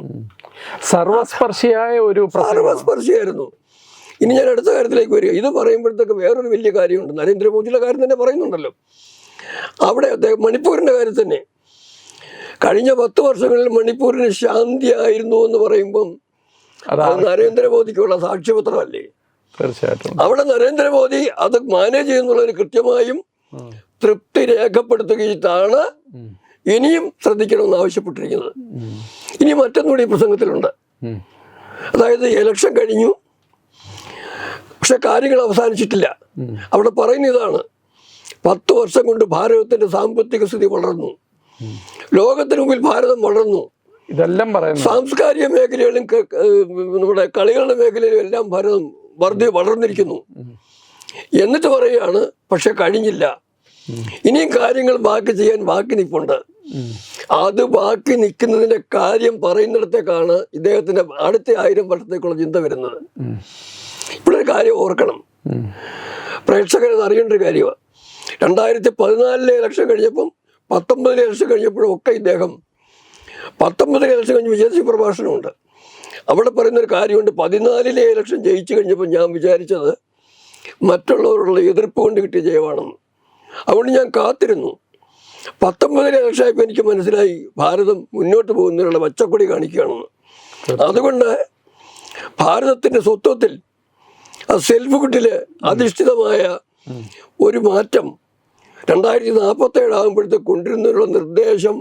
സർവസ്പർശിയായ ഒരു സർവസ്പർശിയായിരുന്നു. ഇനി ഞാൻ അടുത്ത കാര്യത്തിലേക്ക് വരിക. ഇത് പറയുമ്പോഴത്തേക്ക് വേറൊരു വലിയ കാര്യമുണ്ട്. നരേന്ദ്രമോദിയുടെ കാര്യം തന്നെ പറയുന്നുണ്ടല്ലോ. അവിടെ അദ്ദേഹം മണിപ്പൂരിന്റെ കാര്യം തന്നെ. കഴിഞ്ഞ പത്ത് വർഷങ്ങളിൽ മണിപ്പൂരിന് ശാന്തി ആയിരുന്നു എന്ന് പറയുമ്പം അത് നരേന്ദ്രമോദിക്കുള്ള സാക്ഷ്യപത്രമല്ലേ? തീർച്ചയായിട്ടും. അവിടെ നരേന്ദ്രമോദി അത് മാനേജ് ചെയ്യുന്നുള്ളതിന് കൃത്യമായും. തൃപ്തി രേഖപ്പെടുത്തുകയാണ് ഉം. ഇനിയും ശ്രദ്ധിക്കണമെന്ന് ആവശ്യപ്പെട്ടിരിക്കുന്നത്. ഇനി മറ്റൊന്നുകൂടി ഈ പ്രസംഗത്തിലുണ്ട്. അതായത് ഇലക്ഷൻ കഴിഞ്ഞു. പക്ഷെ കാര്യങ്ങൾ അവസാനിച്ചിട്ടില്ല. അവിടെ പറയുന്ന ഇതാണ്. പത്ത് വർഷം കൊണ്ട് ഭാരതത്തിന്റെ സാമ്പത്തിക സ്ഥിതി വളർന്നു. ലോകത്തിന് മുമ്പിൽ ഭാരതം വളർന്നു. ഇതെല്ലാം പറയുന്നു സാംസ്കാരിക മേഖലകളിലും നമ്മുടെ കളികളുടെ മേഖലയിലും എല്ലാം ഭാരതം വർദ്ധി വളർന്നിരിക്കുന്നു. എന്നിട്ട് പറയുകയാണ് പക്ഷെ കഴിഞ്ഞില്ല. ഇനിയും കാര്യങ്ങൾ ബാക്കി ചെയ്യാൻ ബാക്കി നിൽപ്പുണ്ട്. അത് ബാക്കി നിൽക്കുന്നതിന്റെ കാര്യം പറയുന്നിടത്തേക്കാണ് ഇദ്ദേഹത്തിന്റെ അടുത്ത ആയിരം വർഷത്തേക്കുള്ള ചിന്ത വരുന്നത്. ഇപ്പോഴൊരു കാര്യം ഓർക്കണം. പ്രേക്ഷകരത് അറിയേണ്ട ഒരു കാര്യമാണ്. രണ്ടായിരത്തി പതിനാലിലെ ഇലക്ഷൻ കഴിഞ്ഞപ്പം പത്തൊമ്പതിലെ ഇലക്ഷൻ കഴിഞ്ഞപ്പോഴും ഒക്കെ ഇദ്ദേഹം പത്തൊമ്പതിലെ ഇലക്ഷൻ കഴിഞ്ഞ് വിജയശ്രീ പ്രഭാഷണമുണ്ട്. അവിടെ പറയുന്നൊരു കാര്യമുണ്ട്. പതിനാലിലെ ഇലക്ഷൻ ജയിച്ചു കഴിഞ്ഞപ്പോൾ ഞാൻ വിചാരിച്ചത് മറ്റുള്ളവരുള്ള എതിർപ്പ് കൊണ്ട് കിട്ടിയ ജയമാണെന്ന്. അതുകൊണ്ട് ഞാൻ കാത്തിരുന്നു. പത്തൊമ്പതിലെ ലക്ഷമായപ്പോൾ എനിക്ക് മനസ്സിലായി ഭാരതം മുന്നോട്ട് പോകുന്നതിനുള്ള പച്ചക്കൊടി കാണിക്കുകയാണെന്ന് അതുകൊണ്ട് ഭാരതത്തിന്റെ സ്വത്വത്തിൽ ആ സെൽഫ് ഗുഡിൽ അധിഷ്ഠിതമായ ഒരു മാറ്റം രണ്ടായിരത്തി നാൽപ്പത്തേഴ് ആകുമ്പോഴത്തേക്ക് കൊണ്ടിരുന്നതിനുള്ള നിർദ്ദേശം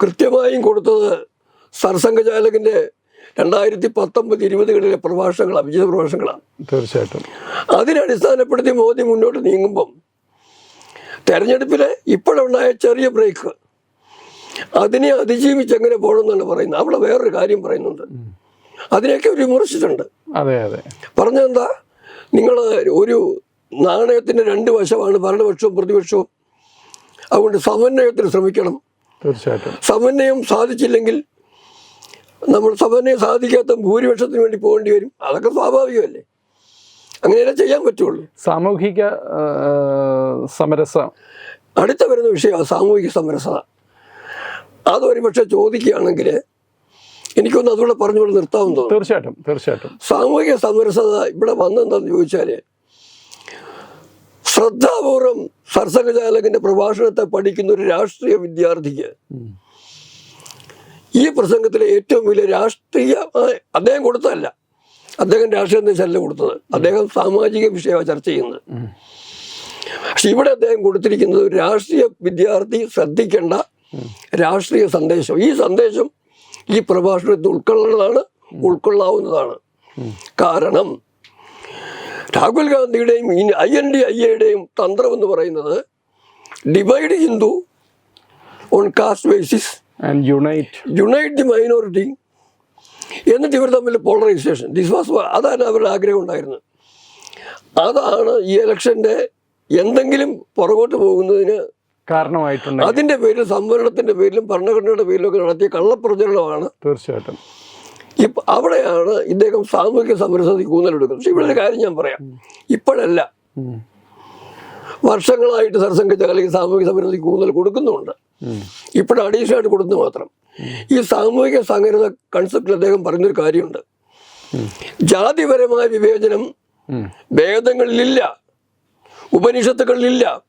കൃത്യമായും കൊടുത്തത് സർസംഘചാലകന്റെ രണ്ടായിരത്തി പത്തൊമ്പത് ഇരുപതുകളിലെ പ്രഭാഷണങ്ങളാണ് വിജയ പ്രഭാഷണങ്ങളാണ് തീർച്ചയായിട്ടും അതിനടിസ്ഥാനപ്പെടുത്തി മോദി മുന്നോട്ട് നീങ്ങുമ്പം തെരഞ്ഞെടുപ്പിലെ ഇപ്പോഴുണ്ടായ ചെറിയ ബ്രേക്ക്. അതിനെ അതിജീവിച്ച് എങ്ങനെ പോകണം എന്നാണ് പറയുന്നത്. അവിടെ വേറൊരു കാര്യം പറയുന്നുണ്ട്. അതിനെയൊക്കെ വിമർശിച്ചിട്ടുണ്ട്. അതെ അതെ. പറഞ്ഞെന്താ നിങ്ങൾ ഒരു നാണയത്തിന്റെ രണ്ട് വശമാണ് ഭരണപക്ഷവും പ്രതിപക്ഷവും. അതുകൊണ്ട് സമന്വയത്തിന് ശ്രമിക്കണം. തീർച്ചയായിട്ടും. സമന്വയം സാധിച്ചില്ലെങ്കിൽ നമ്മൾ സമന്വയം സാധിക്കാത്ത ഭൂരിപക്ഷത്തിന് വേണ്ടി പോകേണ്ടി വരും. അതൊക്കെ സ്വാഭാവികമല്ലേ? അങ്ങനെയല്ലേ ചെയ്യാൻ പറ്റുള്ളൂ. സാമൂഹിക സമരസ. അടുത്ത വരുന്ന വിഷയമാണ് സാമൂഹിക സമരസത അതൊരു പക്ഷെ ചോദിക്കുകയാണെങ്കിൽ എനിക്കൊന്ന് അതുകൂടെ പറഞ്ഞുകൊണ്ട് നിർത്താമെന്ന് തോന്നുന്നു. തീർച്ചയായിട്ടും തീർച്ചയായിട്ടും. സാമൂഹിക സമരസത ഇവിടെ വന്നെന്താന്ന് ചോദിച്ചാൽ ശ്രദ്ധാപൂർവം സർസംഘചാലകന്റെ പ്രഭാഷണത്തെ പഠിക്കുന്ന ഒരു രാഷ്ട്രീയ വിദ്യാർത്ഥിക്ക് ഈ പ്രസംഗത്തിലെ ഏറ്റവും വലിയ രാഷ്ട്രീയ അദ്ദേഹം കൊടുത്തതല്ല. അദ്ദേഹം രാഷ്ട്രീയ നിർദ്ദേശമല്ല കൊടുത്തത്. അദ്ദേഹം സാമാജിക വിഷയമാണ് ചർച്ച ചെയ്യുന്നത്. പക്ഷെ ഇവിടെ അദ്ദേഹം കൊടുത്തിരിക്കുന്നത് രാഷ്ട്രീയ വിദ്യാർത്ഥി ശ്രദ്ധിക്കേണ്ട രാഷ്ട്രീയ സന്ദേശം. ഈ സന്ദേശം ഈ പ്രഭാഷണത്തിൽ ഉൾക്കൊള്ളുന്നതാണ് ഉൾക്കൊള്ളാവുന്നതാണ്. കാരണം രാഹുൽ ഗാന്ധിയുടെയും ഐ എൻ ഡി ഐ എയുടെയും തന്ത്രം എന്ന് പറയുന്നത് divide Hindu on caste basis and unite unite the minority എന്നിട്ട് ഇവർ തമ്മിൽ പോളറൈസേഷൻ ദിസ് വാസ് അതാണ് അവരുടെ ആഗ്രഹം ഉണ്ടായിരുന്നത്. അതാണ് ഈ ഇലക്ഷന്റെ എന്തെങ്കിലും പുറകോട്ട് പോകുന്നതിന് കാരണമായിട്ടുണ്ട് അതിന്റെ പേരിൽ സംവരണത്തിന്റെ പേരിലും ഭരണഘടനയുടെ പേരിലും ഒക്കെ നടത്തിയ കള്ളപ്രചരണമാണ് തീർച്ചയായിട്ടും. ഇപ്പം അവിടെയാണ് ഇദ്ദേഹം സാമൂഹിക സമരസതി കൂന്നലെടുക്കുന്നത് പക്ഷെ ഇവിടെ ഒരു കാര്യം ഞാൻ പറയാം. ഇപ്പോഴല്ല. വർഷങ്ങളായിട്ട് സർസംഘിച്ച അല്ലെങ്കിൽ സാമൂഹിക സമരസതി കൂന്നൽ കൊടുക്കുന്നുണ്ട്. ഇപ്പോഴും അഡീഷണൽ ആയിട്ട് കൊടുത്തു മാത്രം. ഈ സാമൂഹിക സംഘടന കൺസെപ്റ്റിൽ അദ്ദേഹം പറഞ്ഞൊരു കാര്യമുണ്ട്. ജാതിപരമായ വിവേചനം. വേദങ്ങളിലില്ല ഉപനിഷത്തുകളിലില്ല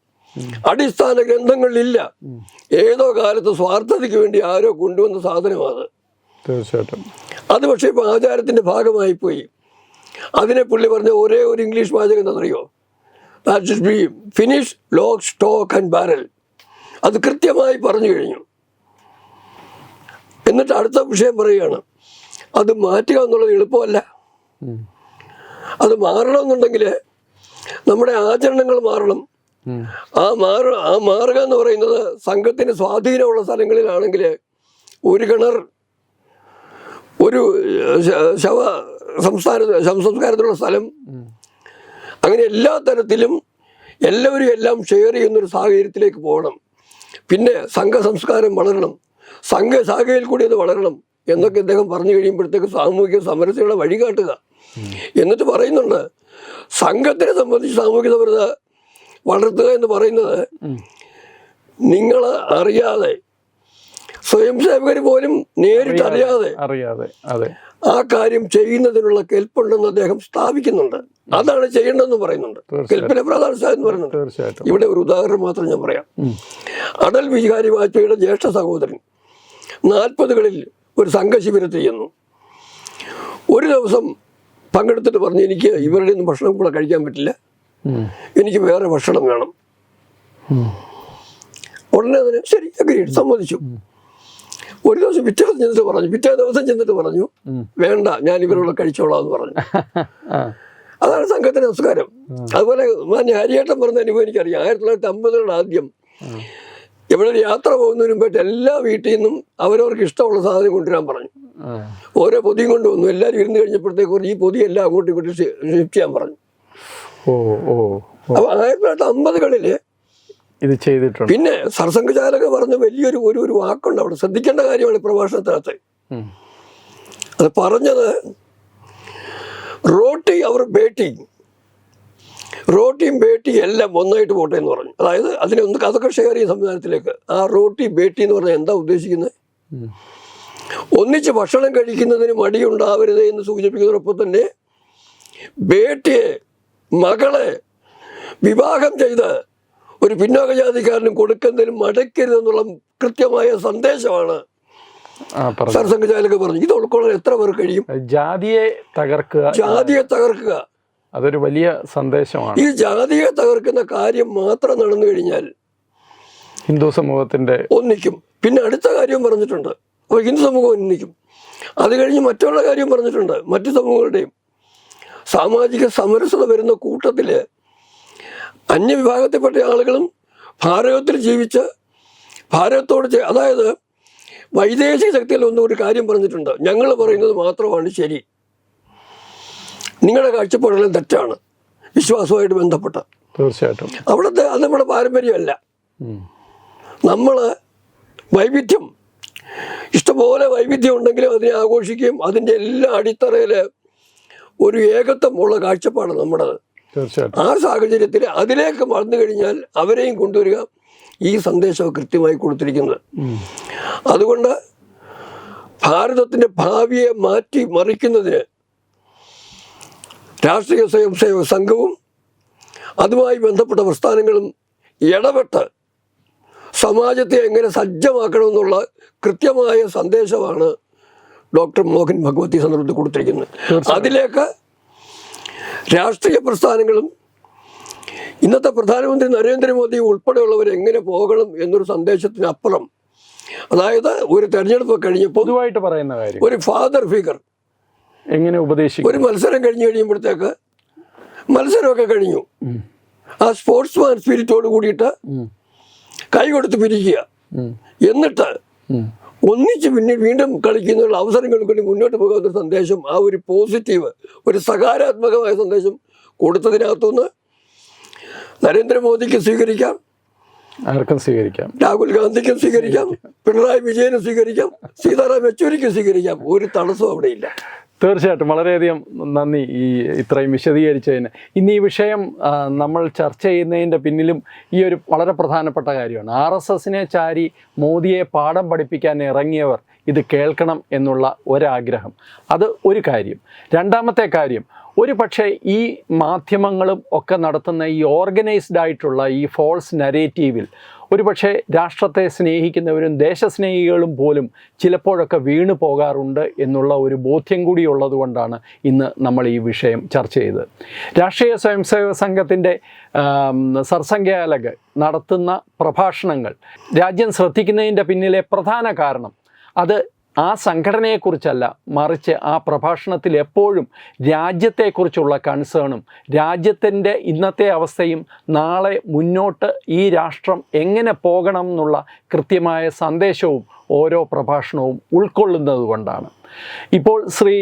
അടിസ്ഥാന ഗ്രന്ഥങ്ങളിലില്ല. ഏതോ കാലത്ത് സ്വാർത്ഥതയ്ക്ക് വേണ്ടി ആരോ കൊണ്ടുവന്ന സാധനമാണ് തീർച്ചയായിട്ടും. അത് പക്ഷേ ഇപ്പോൾ ആചാരത്തിന്റെ ഭാഗമായി പോയി അതിനെ പുള്ളി പറഞ്ഞ ഒരേ ഒരു ഇംഗ്ലീഷ് വാചകം എന്താണെന്നറിയോ? That should be finish lock stock and barrel അത് കൃത്യമായി പറഞ്ഞു കഴിഞ്ഞു. എന്നിട്ട് അടുത്ത വിഷയം പറയുകയാണ്. അത് മാറ്റുക എന്നുള്ളത് എളുപ്പമല്ല. അത് മാറണമെന്നുണ്ടെങ്കിൽ നമ്മുടെ ആചരണങ്ങൾ മാറണം. ആ മാറ ആ മാറുക എന്ന് പറയുന്നത് സംഘത്തിന് സ്വാധീനമുള്ള സ്ഥലങ്ങളിലാണെങ്കിൽ ഒരു കിണർ ഒരു ശവ സംസ്ഥാന ശവസംസ്കാരത്തിലുള്ള സ്ഥലം അങ്ങനെ എല്ലാ തരത്തിലും എല്ലാവരും എല്ലാം ഷെയർ ചെയ്യുന്നൊരു സാഹചര്യത്തിലേക്ക് പോകണം. പിന്നെ സംഘ സംസ്കാരം വളരണം. സംഘ ശാഖയിൽ കൂടി അത് വളരണം എന്നൊക്കെ ഇദ്ദേഹം പറഞ്ഞു കഴിയുമ്പോഴത്തേക്ക് സാമൂഹിക സമരസയുടെ വഴി കാട്ടുക. എന്നിട്ട് പറയുന്നുണ്ട് സംഘത്തിനെ സംബന്ധിച്ച് സാമൂഹിക സമരത വളർത്തുക എന്ന് പറയുന്നത്. നിങ്ങൾ അറിയാതെ സ്വയം സേവകർ പോലും നേരിട്ട് അറിയാതെ അറിയാതെ അതെ. ആ കാര്യം ചെയ്യുന്നതിനുള്ള കെൽപ്പുണ്ടെന്ന് അദ്ദേഹം സ്ഥാപിക്കുന്നുണ്ട്. അതാണ് ചെയ്യേണ്ടതെന്ന് പറയുന്നുണ്ട്. കെൽപ്പിനെ പ്രധാന എന്ന് പറയുന്നുണ്ട്. ഇവിടെ ഒരു ഉദാഹരണം മാത്രം ഞാൻ പറയാം. അടൽ ബിഹാരി വാജ്പേയിയുടെ ജ്യേഷ്ഠ സഹോദരൻ നാൽപ്പതുകളിൽ ഒരു സംഘശിബിരത്തിൽ ചെന്നു ഒരു ദിവസം പങ്കെടുത്തിട്ട് പറഞ്ഞു എനിക്ക് ഇവരുടെ ഒന്നും ഭക്ഷണം കൂടെ കഴിക്കാൻ പറ്റില്ല. എനിക്ക് വേറെ ഭക്ഷണം വേണം. ഉടനെ അതിന് ശരി അഗ്രീഡ് സമ്മതിച്ചു. ഒരു ദിവസം പിറ്റേ ദിവസം ചെന്നിട്ട് പറഞ്ഞു പിറ്റേ ദിവസം ചെന്നിട്ട് പറഞ്ഞു വേണ്ട ഞാൻ ഇവരോട് കഴിച്ചോളാം എന്ന് പറഞ്ഞു. അതാണ് സംഘത്തിന്റെ സംസ്കാരം. അതുപോലെ ഞാൻ ഹരിയേട്ടൻ പറഞ്ഞ അനുഭവം എനിക്കറിയാം. ആയിരത്തി തൊള്ളായിരത്തി അമ്പതുകളുടെ ആദ്യം ഇവിടെ ഒരു യാത്ര പോകുന്നതിന് പറ്റും എല്ലാ വീട്ടിൽ നിന്നും അവരവർക്ക് ഇഷ്ടമുള്ള സാധനം കൊണ്ടുവരാൻ പറഞ്ഞു. ഓരോ പൊതിയും കൊണ്ടുവന്നു എല്ലാവരും ഇരുന്ന് കഴിഞ്ഞപ്പോഴത്തേക്കും ഈ പൊതി എല്ലാം അങ്ങോട്ടും ഇങ്ങോട്ടും ഷിഫ്റ്റ് ചെയ്യാൻ പറഞ്ഞു. ഓ ഓ ഓ. അപ്പൊ ആയിരത്തി തൊള്ളായിരത്തി അമ്പതുകളിൽ ഇത് ചെയ്തിട്ടുണ്ട്. പിന്നെ സർസംഘചാലക പറഞ്ഞ വലിയൊരു ഒരു ഒരു വാക്കുണ്ട് അവിടെ. ശ്രദ്ധിക്കേണ്ട കാര്യമാണ് പ്രഭാഷണത്തിനകത്ത്. അത് പറഞ്ഞത് റോട്ടി അവർ ബേട്ടി. റോട്ടിയും ബേട്ടി എല്ലാം ഒന്നായിട്ട് പോട്ടെ എന്ന് പറഞ്ഞു. അതായത് അതിനെ ഒന്ന് അതൊക്കെ ഷെയർ ചെയ്യും സംവിധാനത്തിലേക്ക്. ആ റോട്ടി ബേട്ടി എന്ന് പറഞ്ഞാൽ എന്താ ഉദ്ദേശിക്കുന്നത്. ഒന്നിച്ച് ഭക്ഷണം കഴിക്കുന്നതിന് മടിയുണ്ടാവരുത് എന്ന് സൂചിപ്പിക്കുന്നതോടൊപ്പം തന്നെ ബേട്ടിയെ മകളെ വിവാഹം ചെയ്ത് ഒരു പിന്നോക്ക ജാതിക്കാരനും കൊടുക്കുന്നതിന് മടക്കരുതെന്നുള്ള കൃത്യമായ സന്ദേശമാണ് സർസംഘചാലക് പറഞ്ഞു. ഇത് ഉൾക്കൊള്ളാൻ എത്ര പേർ കഴിയും? ജാതിയെ തകർക്കുക. ജാതിയെ തകർക്കുക. അതൊരു വലിയ സന്ദേശമാണ്. ഈ ജാതിയെ തകർക്കുന്ന കാര്യം മാത്രം നടന്നു കഴിഞ്ഞാൽ ഹിന്ദു സമൂഹത്തിന്റെ ഒന്നിക്കും. പിന്നെ അടുത്ത കാര്യം പറഞ്ഞിട്ടുണ്ട്. അപ്പോൾ ഹിന്ദു സമൂഹം ഒന്നിക്കും. അത് കഴിഞ്ഞ് മറ്റുള്ള കാര്യം പറഞ്ഞിട്ടുണ്ട്. മറ്റു സമൂഹങ്ങളുടെയും. സാമാജിക സമരസത വരുന്ന കൂട്ടത്തിൽ അന്യവിഭാഗത്തിൽപ്പെട്ട ആളുകളും ഭാരതത്തിൽ ജീവിച്ച് ഭാരതത്തോട് അതായത് വൈദേശിക ശക്തികൾ ഒന്നും ഒരു കാര്യം പറഞ്ഞിട്ടുണ്ട്. ഞങ്ങൾ പറയുന്നത് മാത്രമാണ് ശരി. നിങ്ങളുടെ കാഴ്ചപ്പാടുകളും തെറ്റാണ്. വിശ്വാസവുമായിട്ട് ബന്ധപ്പെട്ട. തീർച്ചയായിട്ടും. അവിടുത്തെ അത് നമ്മുടെ പാരമ്പര്യമല്ല. നമ്മൾ വൈവിധ്യം. ഇഷ്ടംപോലെ വൈവിധ്യം ഉണ്ടെങ്കിലും അതിനെ ആഘോഷിക്കുകയും അതിന്റെ എല്ലാ അടിത്തറയിൽ ഒരു ഏകത്വം ഉള്ള കാഴ്ചപ്പാട് നമ്മുടേത്. തീർച്ചയായിട്ടും. ആ സാഹചര്യത്തിൽ അതിലേക്ക് വളർന്നു കഴിഞ്ഞാൽ അവരെയും കൊണ്ടുവരിക ഈ സന്ദേശം കൃത്യമായി കൊടുത്തിരിക്കുന്നത്. അതുകൊണ്ട് ഭാരതത്തിന്റെ ഭാവിയെ മാറ്റി മറിക്കുന്നതിന് രാഷ്ട്രീയ സ്വയംസേവക സംഘവും അതുമായി ബന്ധപ്പെട്ട പ്രസ്ഥാനങ്ങളും ഇടപെട്ട് സമാജത്തെ എങ്ങനെ സജ്ജമാക്കണമെന്നുള്ള കൃത്യമായ സന്ദേശമാണ് ഡോക്ടർ മോഹൻ ഭഗവതി സന്ദർഭത്തിൽ കൊടുത്തിരിക്കുന്നത്. അതിലേക്ക് രാഷ്ട്രീയ പ്രസ്ഥാനങ്ങളും ഇന്നത്തെ പ്രധാനമന്ത്രി നരേന്ദ്രമോദി ഉൾപ്പെടെയുള്ളവർ എങ്ങനെ പോകണം എന്നൊരു സന്ദേശത്തിനപ്പുറം അതായത് ഒരു തെരഞ്ഞെടുപ്പ് കഴിഞ്ഞ് പൊതുവായിട്ട് പറയുന്ന കാര്യം. ഒരു ഫാദർ ഫിഗർ എങ്ങനെ ഉപദേശിക്കും? ഒരു മത്സരം കഴിഞ്ഞു കഴിയുമ്പോഴത്തേക്ക് മത്സരമൊക്കെ കഴിഞ്ഞു. ആ സ്പോർട്സ്മാൻ സ്പിരിറ്റോട് കൂടിയിട്ട് കൈ കൊടുത്ത് പിരിക്കുക. എന്നിട്ട്. ഒന്നിച്ച് പിന്നെ വീണ്ടും കളിക്കുന്നതിനുള്ള അവസരങ്ങൾക്ക് വേണ്ടി മുന്നോട്ട് പോകുന്ന സന്ദേശം ആ ഒരു പോസിറ്റീവ് ഒരു സകാരാത്മകമായ സന്ദേശം കൊടുത്തതിനകത്തുനിന്ന് നരേന്ദ്രമോദിക്ക് സ്വീകരിക്കാം. ആർക്കും സ്വീകരിക്കാം. രാഹുൽ ഗാന്ധിക്കും സ്വീകരിക്കാം. പിണറായി വിജയനും സ്വീകരിക്കാം. സീതാറാം യെച്ചൂരിക്കും സ്വീകരിക്കാം. ഒരു തടസ്സവും അവിടെയില്ല. തീർച്ചയായിട്ടും വളരെയധികം നന്ദി ഈ ഇത്രയും വിശദീകരിച്ചതിന്. ഇന്ന് ഈ വിഷയം നമ്മൾ ചർച്ച ചെയ്യുന്നതിന്റെ പിന്നിലും ഈ ഒരു വളരെ പ്രധാനപ്പെട്ട കാര്യമാണ്. ആർ എസ് എസിനെ ചാരി മോദിയെ പാഠം പഠിപ്പിക്കാൻ ഇറങ്ങിയവർ ഇത് കേൾക്കണം എന്നുള്ള ഒരാഗ്രഹം. അത് ഒരു കാര്യം. രണ്ടാമത്തെ കാര്യം ഒരു പക്ഷേ ഈ മാധ്യമങ്ങളും ഒക്കെ നടത്തുന്ന ഈ ഓർഗനൈസ്ഡ് ആയിട്ടുള്ള ഈ ഫോൾസ് നരേറ്റീവിൽ ഒരു പക്ഷേ രാഷ്ട്രത്തെ സ്നേഹിക്കുന്നവരും ദേശസ്നേഹികളും പോലും ചിലപ്പോഴൊക്കെ വീണു പോകാറുണ്ട് എന്നുള്ള ഒരു ബോധ്യം കൂടി ഉള്ളതുകൊണ്ടാണ് ഇന്ന് നമ്മൾ ഈ വിഷയം ചർച്ച ചെയ്തത്. രാഷ്ട്രീയ സ്വയംസേവക സംഘത്തിന്റെ സർസംഘാലക് നടത്തുന്ന പ്രഭാഷണങ്ങൾ രാജ്യം ശ്രദ്ധിക്കുന്നതിന്റെ പിന്നിലെ പ്രധാന കാരണം അത് ആ സംഘടനയെക്കുറിച്ചല്ല മറിച്ച് ആ പ്രഭാഷണത്തിൽ എപ്പോഴും രാജ്യത്തെക്കുറിച്ചുള്ള കൺസേണും രാജ്യത്തിന്റെ ഇന്നത്തെ അവസ്ഥയും നാളെ മുന്നോട്ട് ഈ രാഷ്ട്രം എങ്ങനെ പോകണം എന്നുള്ള കൃത്യമായ സന്ദേശവും ഓരോ പ്രഭാഷണവും ഉൾക്കൊള്ളുന്നത് കൊണ്ടാണ്. ഇപ്പോൾ ശ്രീ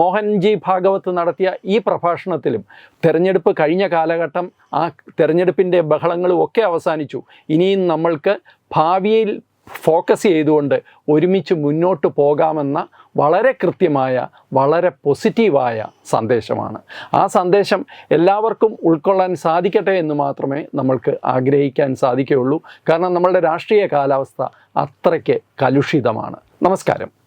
മോഹൻജി ഭാഗവത് നടത്തിയ ഈ പ്രഭാഷണത്തിലും തെരഞ്ഞെടുപ്പ് കഴിഞ്ഞ കാലഘട്ടം ആ തെരഞ്ഞെടുപ്പിന്റെ ബഹളങ്ങളും ഒക്കെ അവസാനിച്ചു. ഇനിയും നമ്മൾക്ക് ഭാവിയിൽ ഫോക്കസ് ചെയ്തുകൊണ്ട് ഒരുമിച്ച് മുന്നോട്ട് പോകാമെന്ന വളരെ കൃത്യമായ വളരെ പോസിറ്റീവായ സന്ദേശമാണ്. ആ സന്ദേശം എല്ലാവർക്കും ഉൾക്കൊള്ളാൻ സാധിക്കട്ടെ എന്ന് മാത്രമേ നമ്മൾക്ക് ആഗ്രഹിക്കാൻ സാധിക്കുകയുള്ളൂ. കാരണം നമ്മളുടെ രാഷ്ട്രീയ കാലാവസ്ഥ അത്രയ്ക്ക് കലുഷിതമാണ്. നമസ്കാരം.